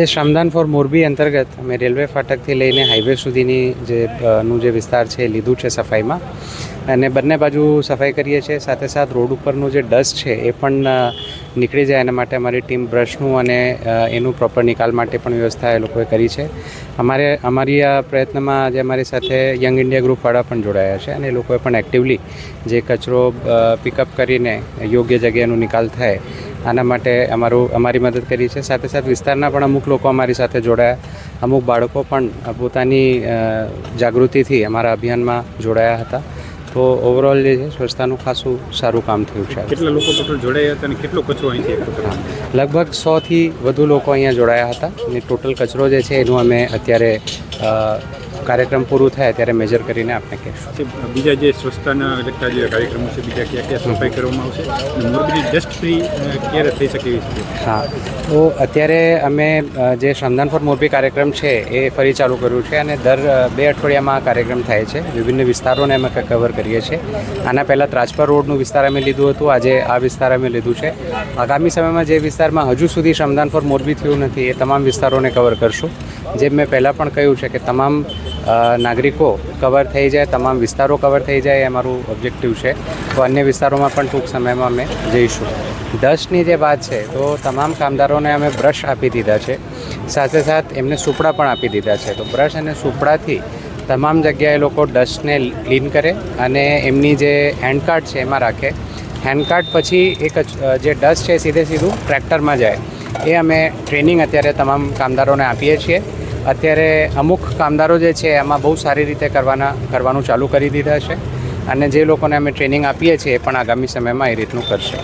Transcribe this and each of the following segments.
આજે શ્રમદાન ફોર મોરબી અંતર્ગત અમે રેલવે ફાટકથી લઈને હાઈવે સુધીની જે નું જે વિસ્તાર છે લીધું છે સફાઈમાં. અને બંને બાજુ સફાઈ કરીએ છીએ. સાથે સાથ રોડ ઉપરનું જે ડસ્ટ છે એ પણ નીકળી જાય એના માટે અમારી ટીમ બ્રશનું અને એનું પ્રોપર નિકાલ માટે પણ વ્યવસ્થા એ લોકોએ કરી છે. અમારે, અમારી આ પ્રયત્નમાં આજે અમારી સાથે યંગ ઇન્ડિયા ગ્રુપવાળા પણ જોડાયા છે અને એ લોકોએ પણ એક્ટિવલી જે કચરો પિકઅપ કરીને યોગ્ય જગ્યાનો નિકાલ થાય આના માટે અમારું અમારી મદદ કરી છે. સાથે સાથે વિસ્તારના પણ અમુક લોકો અમારી સાથે જોડાયા. અમુક બાળકો પણ પોતાની જાગૃતિથી અમારા અભિયાનમાં જોડાયા હતા. તો ઓવરઓલ જે છે સ્વચ્છતાનું ખાસું સારું કામ થયું છે. કેટલા લોકો ટોટલ જોડાયા હતા અને કેટલો કચરો અહીંથી એકઠો લગભગ સોથી વધુ લોકો અહીંયા જોડાયા હતા. અને ટોટલ કચરો જે છે એનું અમે અત્યારે કાર્યક્રમ પૂરું થાય ત્યારે મેજર કરીને આપણે કહેશું. બીજા જે સ્વચ્છતાના લગતા જે કાર્યક્રમો છે બીજા ક્યાં ક્યાં સફાઈ કરવામાં આવશે? અને મોરબીની ડસ્ટ ફ્રી ક્યારે થઈ શકે હા તો અત્યારે અમે જે શ્રમદાન ફોર મોરબી કાર્યક્રમ છે એ ફરી ચાલુ કર્યું છે અને દર બે અઠવાડિયામાં આ કાર્યક્રમ થાય છે. વિભિન્ન વિસ્તારોને અમે કવર કરીએ છીએ. આના પહેલાં ત્રાજપર રોડનું વિસ્તાર અમે લીધું હતું. આજે આ વિસ્તાર અમે લીધું છે. આગામી સમયમાં જે વિસ્તારમાં હજુ સુધી શ્રમદાન ફોર મોરબી થયું નથી એ તમામ વિસ્તારોને કવર કરશું. જેમ મેં પહેલાં પણ કહ્યું છે કે તમામ નાગરિકો કવર થઈ જાય, તમામ વિસ્તારો કવર થઈ જાય એ અમારું ઓબ્જેક્ટિવ છે. તો અન્ય વિસ્તારોમાં પણ ટૂંક સમયમાં અમે જઈશું. ડસ્ટની જે વાત છે, તો તમામ કામદારોને અમે બ્રશ આપી દીધા છે. સાથે સાથ એમને સુપડા પણ આપી દીધા છે. તો બ્રશ અને સુપડાથી તમામ જગ્યાએ લોકો ડસ્ટને ક્લીન કરે અને એમની જે હેન્ડકાર્ટ છે એમાં રાખે. હેન્ડકાર્ડ પછી એક જે ડસ્ટ છે, સીધે સીધું ટ્રેક્ટરમાં જાય. એ અમે ટ્રેનિંગ અત્યારે તમામ કામદારોને આપીએ છીએ. અત્યારે અમુક કામદારો જે છે એમાં બહુ સારી રીતે કરવાના કરવાનું ચાલુ કરી દીધા છે અને જે લોકોને અમે ટ્રેનિંગ આપીએ છીએ એ પણ આગામી સમયમાં એ રીતનું કરશે.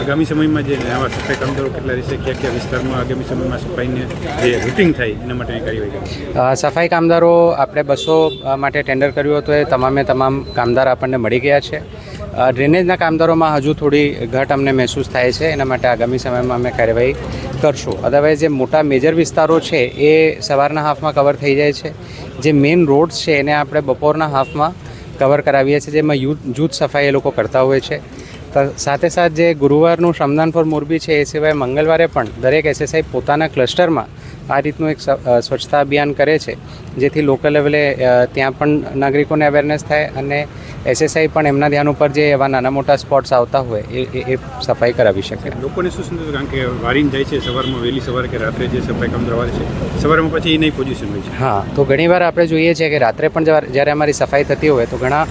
આગામી સમયમાં જે નવા સફાઈ કામદારો કેટલા રહેશે ક્યાં ક્યાં વિસ્તારમાં આગામી સમયમાં સફાઈને જે રૂટિંગ થાય એના માટે કાર્યવાહી સફાઈ કામદારો આપણે બસો માટે ટેન્ડર કર્યું હતું એ તમામે તમામ કામદાર આપણને મળી ગયા છે. ડ્રેનેજના કામદારોમાં હજુ થોડી ઘટ અમને મહેસૂસ થાય છે. એના માટે આગામી સમયમાં અમે કાર્યવાહી કરશું. અદરવાઇઝ જે મોટા મેજર વિસ્તારો છે, એ સવારના હાફમાં કવર થઈ જાય છે. જે મેઇન રોડ્સ છે, એને આપણે બપોરના હાફમાં કવર કરાવીએ છીએ, જેમાં યુથ જૂથ સફાઈ એ લોકો કરતા હોય છે. સાથે સાથે સાથ જે ગુરુવારનું શ્રમદાન ફોર મોરબી છે, એ સિવાય મંગળવારે પણ દરેક એસએસઆઈ પોતાના ક્લસ્ટરમાં આ રીતનું એક સ્વચ્છતા અભિયાન કરે છે જેથી લોકલ લેવલે ત્યાં પણ નાગરિકોને અવેરનેસ થાય અને એસએસઆઈ પણ એમના ધ્યાન ઉપર જે એવા નાના મોટા સ્પોટ્સ આવતા હોય એ એ- સફાઈ કરાવી શકે. લોકોને શું સમજો કારણ કે વારીને જાય છે સવારમાં વહેલી સવારે કે રાત્રે જે સફાઈ કામ કરવાની છે સવારમાં પછી એ નહીં પોઝિશન હોય છે. હા તો ઘણીવાર આપણે જોઈએ છીએ કે રાત્રે પણ જ્યારે અમારી સફાઈ થતી હોય તો ઘણા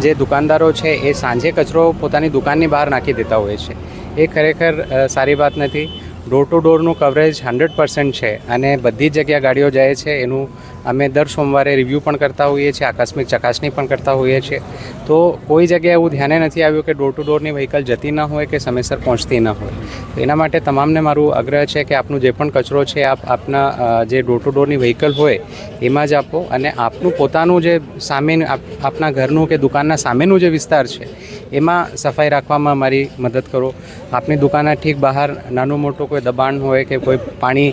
જે દુકાનદારો છે એ સાંજે કચરો પોતાની દુકાનની બહાર નાખી દેતા હોય છે. એ ખરેખર સારી વાત નથી. ડોર ટુ ડોરનું કવરેજ હંડ્રેડ પર્સન્ટ છે અને બધી જગ્યા ગાડીઓ જાય છે. એનું અમે દર સોમવારે રિવ્યૂ પણ કરતા હોઈએ છીએ, આકસ્મિક ચકાસણી પણ કરતા હોઈએ છીએ. તો કોઈ જગ્યાએ એવું ધ્યાને નથી આવ્યું કે ડોર ટુ ડોરની વ્હીકલ જતી ન હોય કે સમયસર પહોંચતી ન હોય. એના માટે તમામને મારું આગ્રહ છે કે આપનું જે પણ કચરો છે, આપ આપના જે ડોર ટુ ડોરની વ્હીકલ હોય, એમાં જ આપો. અને આપનું પોતાનું જે સામે આપના ઘરનું કે દુકાનના સામેનું જે વિસ્તાર છે એમાં સફાઈ રાખવામાં મારી મદદ કરો. આપની દુકાનના ઠીક બહાર નાનું મોટું કોઈ દબાણ હોય કે કોઈ પાણી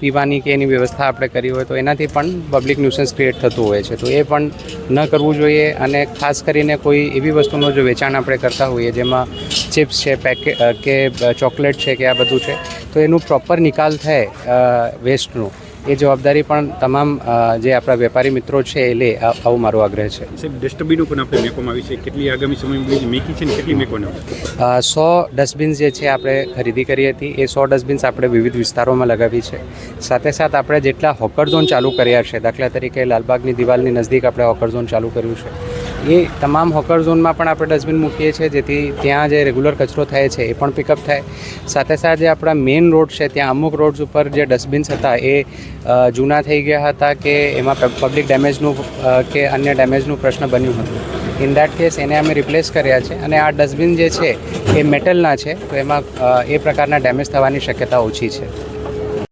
પીવાની કે એની વ્યવસ્થા આપણે કરી હોય તો એનાથી પણ પબ્લિક ન્યુસન્સ ક્રિએટ થતું હોય છે. તો એ પણ ન કરવું જોઈએ અને ખાસ કરીને કોઈ એવી વસ્તુનું જો વેચાણ આપણે કરતા હોઈએ જેમાં ચિપ્સ છે, પેકે કે ચોકલેટ છે કે આ બધું છે, તો એનું પ્રોપર નિકાલ થાય વેસ્ટનું. એ જવાબદારી પણ તમામ જે આપણા વેપારી મિત્રો છે એ લે આવું મારો આગ્રહ છે. સાહેબ ડસ્ટબિનો પણ આપણે મેકવામાં આવી છે. કેટલી આગામી સમયમાં મેકી છે કેટલી મેકવાના? સો ડસ્ટબિન્સ જે છે આપણે ખરીદી કરી હતી. એ સો ડસ્ટબિન્સ આપણે વિવિધ વિસ્તારોમાં લગાવી છે. સાથે સાથ આપણે જેટલા હોકર ઝોન ચાલુ કર્યા છે દાખલા તરીકે લાલબાગની દિવાલની નજીક આપણે હોકર ઝોન ચાલુ કર્યું છે. એ તમામ હોકર ઝોનમાં પણ આપણે ડસ્ટબિન મૂકીએ છીએ, જેથી ત્યાં જે રેગ્યુલર કચરો થાય છે, એ પણ પિકઅપ થાય. સાથે સાથે આપણા મેઇન રોડ છે, ત્યાં અમુક રોડ્સ ઉપર જે ડસ્ટબિન્સ હતા, એ જૂના થઈ ગયા હતા કે એમાં પબ્લિક ડેમેજનું કે અન્ય ડેમેજનું પ્રશ્ન બન્યું હતું. ઇન દેટ કેસ એને અમે રિપ્લેસ કર્યા છે અને આ ડસ્ટબિન જે છે, એ મેટલના છે, તો એમાં એ પ્રકારના ડેમેજ થવાની શક્યતા ઓછી છે.